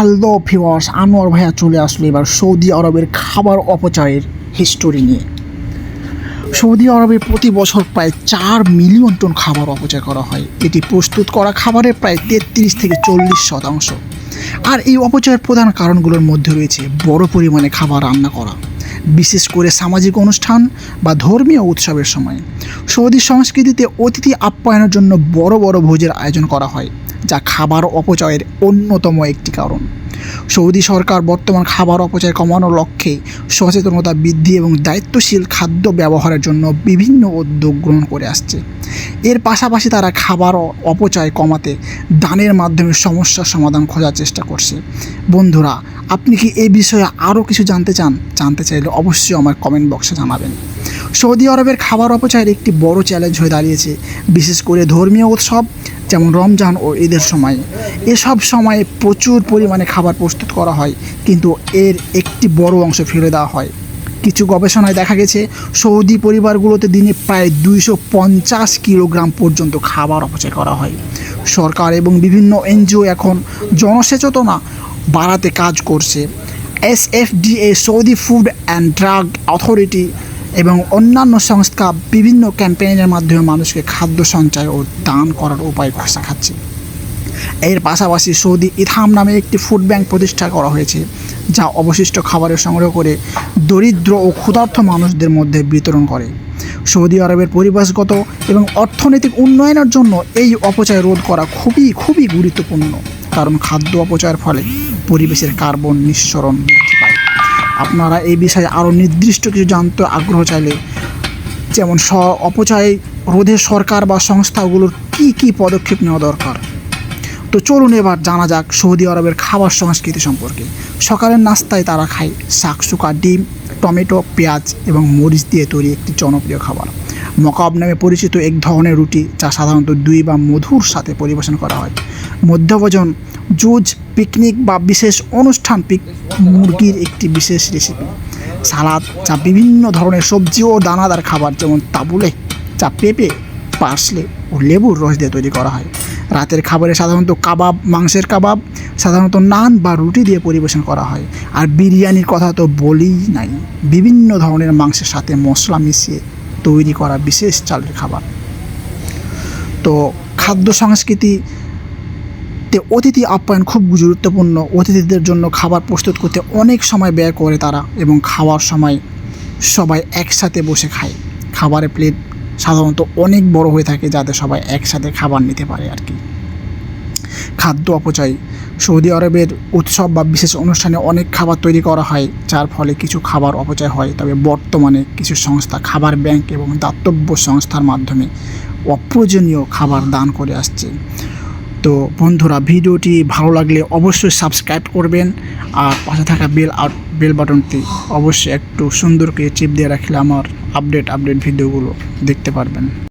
Hello viewers Anwar ভাইয়া চলে আসলো এবার সৌদি আরবের খাবার অপচয়ের হিস্টোরি নিয়ে। সৌদি আরবে প্রতি বছর প্রায় চার মিলিয়ন টন খাবার অপচয় করা হয়। এটি প্রস্তুত করা খাবারের প্রায় তেত্রিশ থেকে চল্লিশ শতাংশ। আর এই অপচয়ের প্রধান কারণগুলোর মধ্যে রয়েছে বড় পরিমাণে খাবার রান্না করা। বিশেষ করে সামাজিক অনুষ্ঠান বা ধর্মীয় উৎসবের সময়। সৌদি সংস্কৃতিতে অতিথি আপ্যায়নের জন্য বড় বড় ভোজের আয়োজন করা হয়। যা খাবার অপচয়ের অন্যতম একটি কারণ। সৌদি সরকার বর্তমান খাবার অপচয় কমানোর লক্ষ্যে সচেতনতা বৃদ্ধি এবং দায়িত্বশীল খাদ্য ব্যবহারের জন্য বিভিন্ন উদ্যোগ গ্রহণ করে আসছে। এর পাশাপাশি তারা খাবার অপচয় কমাতে দানের মাধ্যমে সমস্যার সমাধান খোঁজার চেষ্টা করছে। বন্ধুরা, আপনি কি এই বিষয়ে আরও কিছু জানতে চান? জানতে চাইলে অবশ্যই আমার কমেন্ট বক্সে জানাবেন। সৌদি আরবের খাবার অপচয়ের একটি বড় চ্যালেঞ্জ হয়ে দাঁড়িয়েছে। বিশেষ করে ধর্মীয় উৎসব যেমন রমজান ও ঈদের সময়, এসব সময়ে প্রচুর পরিমাণে খাবার প্রস্তুত করা হয়, কিন্তু এর একটি বড় অংশ ফেলে দেওয়া হয়। কিছু গবেষণায় দেখা গেছে, সৌদি পরিবারগুলোতে দিনে প্রায় দুইশো পঞ্চাশ কিলোগ্রাম পর্যন্ত খাবার অপচয় করা হয়। সরকার এবং বিভিন্ন এনজিও এখন জনসচেতনা বাড়াতে কাজ করছে। S F D A Saudi Food and Drug Authority এবং অন্যান্য সংস্থা বিভিন্ন ক্যাম্পেইনের মাধ্যমে মানুষকে খাদ্য সঞ্চয় ও দান করার উপায় শেখাচ্ছে এর পাশাপাশি সৌদি ইথাম নামে একটি ফুড ব্যাংক প্রতিষ্ঠা করা হয়েছে, যা অবশিষ্ট খাবারের সংগ্রহ করে দরিদ্র ও ক্ষুধার্থ মানুষদের মধ্যে বিতরণ করে। সৌদি আরবের পরিবেশগত এবং অর্থনৈতিক উন্নয়নের জন্য এই অপচয় রোধ করা খুবই খুবই গুরুত্বপূর্ণ, কারণ খাদ্য অপচয়ের ফলে পরিবেশের কার্বন নিঃসরণ বৃদ্ধি পায়। আপনারা এই বিষয়ে আরও নির্দিষ্ট কিছু জানতে আগ্রহ চাইলে, যেমন স, অপচয় রোধে সরকার বা সংস্থাগুলোর কী কী পদক্ষেপ নেওয়া দরকার? তো চলুন এবার জানা যাক সৌদি আরবের খাবার সংস্কৃতি সম্পর্কে। সকালের নাস্তায় তারা খায় শাকসুকা ডিম, টমেটো, পেঁয়াজ এবং মরিচ দিয়ে তৈরি একটি জনপ্রিয় খাবার। মকাব নামে পরিচিত এক ধরনের রুটি, যা সাধারণত দুই বা মধুর সাথে পরিবেশন করা হয়। মধ্যভোজন, জুজ, পিকনিক বা বিশেষ অনুষ্ঠান পিক মুরগির একটি বিশেষ রেসিপি সালাদ যা বিভিন্ন ধরনের সবজি ও দানাদার খাবার যেমন তাবুলে, যা পেঁপে, পার্সলে ও লেবুর রস দিয়ে তৈরি করা হয়। রাতের খাবারে সাধারণত কাবাব, মাংসের কাবাব, সাধারণত নান বা রুটি দিয়ে পরিবেশন করা হয়। আর বিরিয়ানির কথা তো বলেই নাই। বিভিন্ন ধরনের মাংসের সাথে মশলা মিশিয়ে তৈরি করা বিশেষ চালের খাবার। তো খাদ্য সংস্কৃতি তে অতিথি আপ্যায়ন খুব গুরুত্বপূর্ণ। অতিথিদের জন্য খাবার প্রস্তুত করতে অনেক সময় ব্যয় করে তারা এবং খাওয়ার সময় সবাই একসাথে বসে খায়। খাবারের প্লেট সাধারণত অনেক বড় হয়ে থাকে যাতে সবাই একসাথে খাবার নিতে পারে আর কি। খাদ্য অপচয়। সৌদি আরবের উৎসব বা বিশেষ অনুষ্ঠানে অনেক খাবার তৈরি করা হয়, যার ফলে কিছু খাবার অপচয় হয়। তবে বর্তমানে কিছু সংস্থা খাবার ব্যাংক এবং দাতব্য সংস্থার মাধ্যমে অপ্রয়োজনীয় খাবার দান করে আসছে। তো বন্ধুরা, ভিডিওটি ভালো লাগলে অবশ্যই সাবস্ক্রাইব করবেন আর পাশে থাকা বেল আউট বেল বাটনটি অবশ্যই একটু সুন্দর করে চিপ দিয়ে রাখলে আমার আপডেট আপডেট ভিডিওগুলো দেখতে পারবেন।